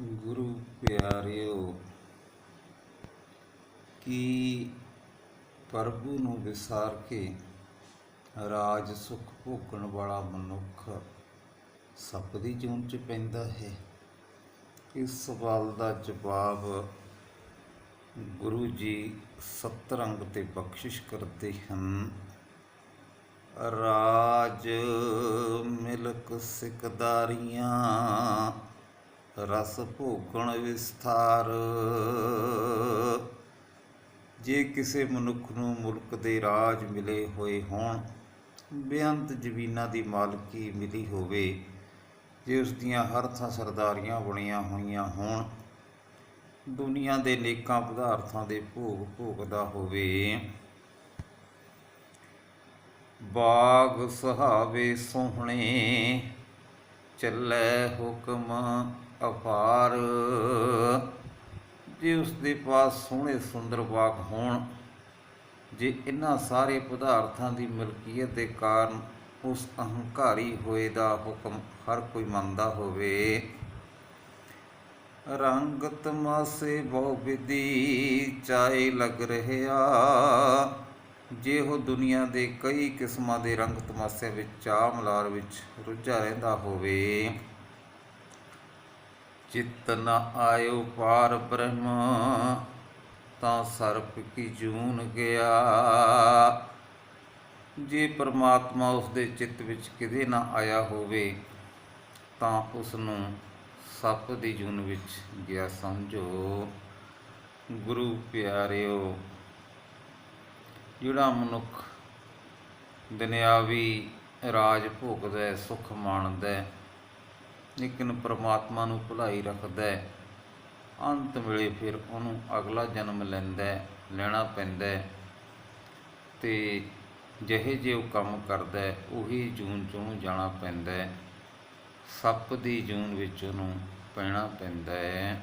ਗੁਰੂ ਪਿਆਰਿਓ, ਕੀ ਪ੍ਰਭੂ ਨੂੰ ਵਿਸਾਰ ਕੇ ਰਾਜ ਸੁਖ ਭੋਗਣ ਵਾਲਾ ਮਨੁੱਖ ਸੱਪ ਦੀ ਜੂਨ ਚ ਪੈਂਦਾ ਹੈ? ਇਸ ਸਵਾਲ ਦਾ ਜਵਾਬ ਗੁਰੂ ਜੀ ਸਤਰੰਗ ਤੇ ਬਖਸ਼ਿਸ਼ ਕਰਦੇ ਹਨ। ਰਾਜ ਮਿਲਕ ਸਿਕਦਾਰੀਆਂ ਰਸ ਭੋਗਣ ਵਿਸਥਾਰ। ਜੇ ਕਿਸੇ ਮਨੁੱਖ ਨੂੰ ਮੁਲਕ ਦੇ ਰਾਜ ਮਿਲੇ ਹੋਏ ਹੋਣ, ਬੇਅੰਤ ਜ਼ਮੀਨਾਂ ਦੀ ਮਾਲਕੀ ਮਿਲੀ ਹੋਵੇ, ਜੇ ਉਸ ਦੀਆਂ ਹਰ ਥਾਂ ਸਰਦਾਰੀਆਂ ਬਣੀਆਂ ਹੋਈਆਂ ਹੋਣ, ਦੁਨੀਆ ਦੇ ਨੇਕਾਂ ਪਦਾਰਥਾਂ ਦੇ ਭੋਗ ਭੋਗਦਾ ਹੋਵੇ। ਬਾਗ ਸੁਹਾਵੇ ਸੋਹਣੇ ਚੱਲੇ ਹੁਕਮ ਅਪਾਰ। ਜੇ ਉਸ ਦੇ ਪਾਸ ਸੋਹਣੇ ਸੁੰਦਰ ਬਾਗ ਹੋਣ, ਜੇ ਇਹਨਾਂ ਸਾਰੇ ਪਦਾਰਥਾਂ ਦੀ ਮਲਕੀਅਤ ਦੇ ਕਾਰਨ ਉਸ ਅਹੰਕਾਰੀ ਹੋਏ ਦਾ ਹੁਕਮ ਹਰ ਕੋਈ ਮੰਨਦਾ ਹੋਵੇ। ਰੰਗ ਤਮਾਸੇ ਬਹੁ ਵਿਧੀ ਚਾਏ ਲੱਗ ਰਹਿਆ ਜੇ ਉਹ ਦੁਨੀਆ ਦੇ ਕਈ ਕਿਸਮਾਂ ਦੇ ਰੰਗ ਤਮਾਸੇ ਵਿੱਚ ਚਾਹ ਮਲਾਰ ਵਿੱਚ ਰੁੱਝਾ ਰਹਿੰਦਾ ਹੋਵੇ, ਚਿੱਤ ਨ ਆਇਓ ਪਾਰ ਬ੍ਰਹਮ, ਤਾਂ ਸਰਪ ਕੀ ਜੂਨ ਗਿਆ। ਜੇ ਪਰਮਾਤਮਾ ਉਸ ਦੇ ਚਿੱਤ ਵਿੱਚ ਕਿਤੇ ਨਾ ਆਇਆ ਹੋਵੇ, ਤਾਂ ਉਸ ਨੂੰ ਸੱਪ ਦੀ ਜੂਨ ਵਿੱਚ ਗਿਆ ਸਮਝੋ। ਗੁਰੂ ਪਿਆਰਿਓ ਜਿਹੜਾ ਮਨੁੱਖ ਦੁਨਿਆਵੀ ਰਾਜ ਭੋਗਦਾ ਹੈ, ਸੁਖ ਮਾਣਦਾ ਹੈ, ਲੇਕਿਨ ਪ੍ਰਮਾਤਮਾ ਨੂੰ ਭੁਲਾਈ ਰੱਖਦਾ ਹੈ, ਅੰਤ ਵੇਲੇ ਫਿਰ ਉਹਨੂੰ ਅਗਲਾ ਜਨਮ ਲੈਂਦਾ ਹੈ, ਲੈਣਾ ਪੈਂਦਾ ਹੈ ਤੇ ਜਿਹੇ ਜੇ ਉਹ ਕੰਮ ਕਰਦਾ ਹੈ, ਉਹੀ ਜੂਨ ਚੋਂ ਜਾਣਾ ਪੈਂਦਾ ਹੈ ਸੱਪ ਦੀ ਜੂਨ ਵਿੱਚ ਉਹਨੂੰ ਪੈਣਾ ਪੈਂਦਾ ਹੈ।